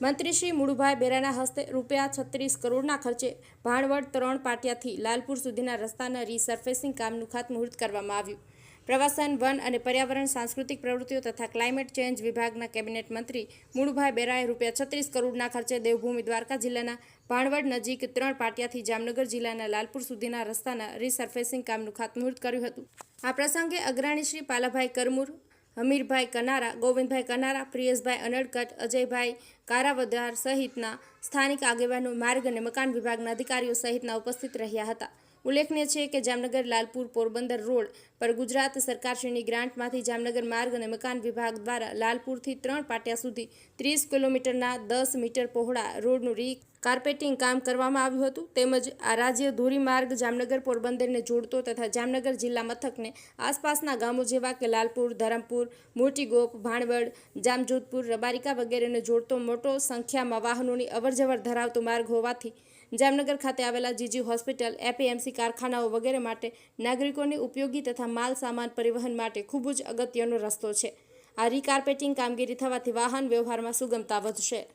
મંત્રી શ્રી મુળુભાઈ બેરાના હસ્તે રૂપિયા છત્રીસ કરોડના ખર્ચે ભાણવડ ત્રણ પાટિયાથી લાલપુર સુધીના રસ્તાના રીસર્ફેસિંગ કામનું ખાતમુહૂર્ત કરવામાં આવ્યું. પ્રવાસન, વન અને પર્યાવરણ, સાંસ્કૃતિક પ્રવૃત્તિઓ તથા ક્લાઇમેટ ચેન્જ વિભાગના કેબિનેટ મંત્રી મુળુભાઈ બેરાએ રૂપિયા છત્રીસ કરોડના ખર્ચે દેવભૂમિ દ્વારકા જિલ્લાના ભાણવડ નજીક ત્રણ પાટિયાથી જામનગર જિલ્લાના લાલપુર સુધીના રસ્તાના રીસર્ફેસિંગ કામનું ખાતમુહૂર્ત કર્યું હતું. આ પ્રસંગે અગ્રણી શ્રી પાલાભાઈ કરમુર હમીરભાઈ કનારા, ગોવિંદભાઈ કનારા પ્રિયેશભાઈ અનડકટ, અજયભાઈ કારાવદાર સહિતના સ્થાનિક આગેવાનો માર્ગ અને મકાન વિભાગના અધિકારીઓ સહિતના ઉપસ્થિત રહ્યા હતા. ઉલ્લેખનીય છે કે જામનગર લાલપુર પોરબંદર રોડ પર ગુજરાત સરકારશ્રીની ગ્રાન્ટમાંથી જામનગર માર્ગ અને મકાન વિભાગ દ્વારા લાલપુરથી ત્રણ પાટિયા સુધી ત્રીસ કિલોમીટરના દસ મીટર પહોળા રોડનું રી કાર્પેટિંગ કામ કરવામાં આવ્યું હતું. તેમજ આ રાજ્ય ધોરીમાર્ગ જામનગર પોરબંદરને જોડતો તથા જામનગર જિલ્લા મથકને આસપાસના ગામો જેવા કે લાલપુર, ધરમપુર, મોટીગોપ, ભાણવડ, જામજોધપુર, રબારિકા વગેરેને જોડતો મોટો સંખ્યામાં વાહનોની અવરજવર ધરાવતો માર્ગ હોવાથી જામનગર ખાતે આવેલા જીજી હોસ્પિટલ, એપીએમસી કારખાનાઓ વગેરે માટે નાગરિકોને ઉપયોગી તથા માલ સામાન પરિવહન માટે ખૂબ જ અગત્યનો રસ્તો છે. આ રીકાર્પેટિંગ કામગીરી થવાથી વાહન વ્યવહારમાં સુગમતા વધશે.